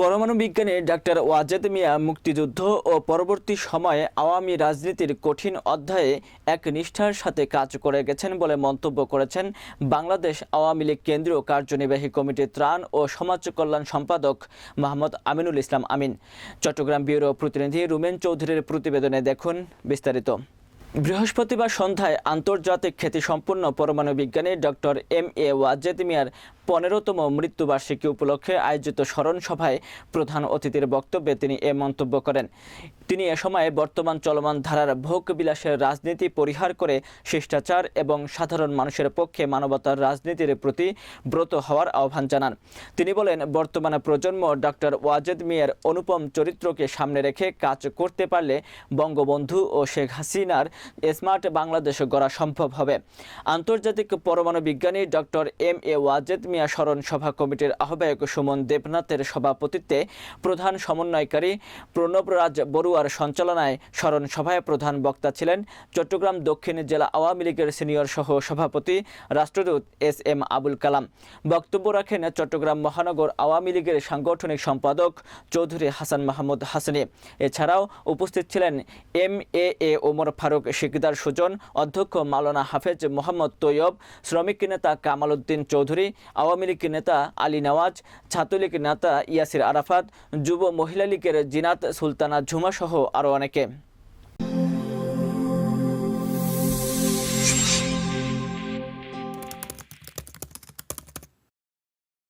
পরমাণু বিজ্ঞানী ডাক্তার ওয়াজেদ মিয়া মুক্তিযুদ্ধ ও পরবর্তী সময়ে আওয়ামী রাজনীতির কঠিন অধ্যায়ে এক নিষ্ঠার সাথে কাজ করে গেছেন বলে মন্তব্য করেছেন বাংলাদেশ আওয়ামী লীগ কেন্দ্রীয় কার্যনির্বাহী কমিটির ত্রাণ ও সমাজ কল্যাণ সম্পাদক মোহাম্মদ আমিনুল ইসলাম আমিন। চট্টগ্রাম ব্যুরো প্রতিনিধি রুমেন চৌধুরীর প্রতিবেদনে দেখুন বিস্তারিত। বৃহস্পতিবার সন্ধ্যায় আন্তর্জাতিক খ্যাতিসম্পন্ন পরমাণু বিজ্ঞানী ডক্টর এম এ ওয়াজেদ মিয়ার পনেরোতম মৃত্যুবার্ষিকী উপলক্ষে আয়োজিত স্মরণ সভায় প্রধান অতিথির বক্তব্যে তিনি এ মন্তব্য করেন। তিনি এ সময় বর্তমান চলমান ধারার ভোগ বিলাসের রাজনীতি পরিহার করে শিষ্টাচার এবং সাধারণ মানুষের পক্ষে মানবতার রাজনীতির প্রতি ব্রত হওয়ার আহ্বান জানান। তিনি বলেন, বর্তমানে প্রজন্ম ডক্টর ওয়াজেদ মিয়ার অনুপম চরিত্রকে সামনে রেখে কাজ করতে পারলে বঙ্গবন্ধু ও শেখ হাসিনার স্মার্ট বাংলাদেশ গড়া সম্ভব হবে। আন্তর্জাতিক পরমাণু বিজ্ঞানী doctor M. A. Wazed Miah স্মরণ সভা কমিটির আহ্বায়ক সুমন দেবনাথের সভাপতিত্বে প্রধান সমন্বয়কারী প্রণবরাজ বড়ুয়ার সঞ্চালনায় স্মরণ সভায় প্রধান বক্তা ছিলেন চট্টগ্রাম দক্ষিণ জেলা আওয়ামী লীগের সিনিয়র সহ সভাপতি রাষ্ট্রদূত এস এম আবুল কালাম। বক্তব্য রাখেন চট্টগ্রাম মহানগর আওয়ামী লীগের সাংগঠনিক সম্পাদক চৌধুরী হাসান মাহমুদ হাসানি। এছাড়াও উপস্থিত ছিলেন M A A Omar Faruk Sikder Sujon, অধ্যক্ষ মাওলানা হাফেজ মোহাম্মদ তৈয়ব, শ্রমিক নেতা কামাল উদ্দিন চৌধুরী আওয়ামী লীগ নেতা আলী নওয়াজ, ছাত্রলীগ নেতা ইয়াসির আরাফাত, যুব মহিলা লীগের জিনাত সুলতানা ঝুমাসহ আরও অনেকে।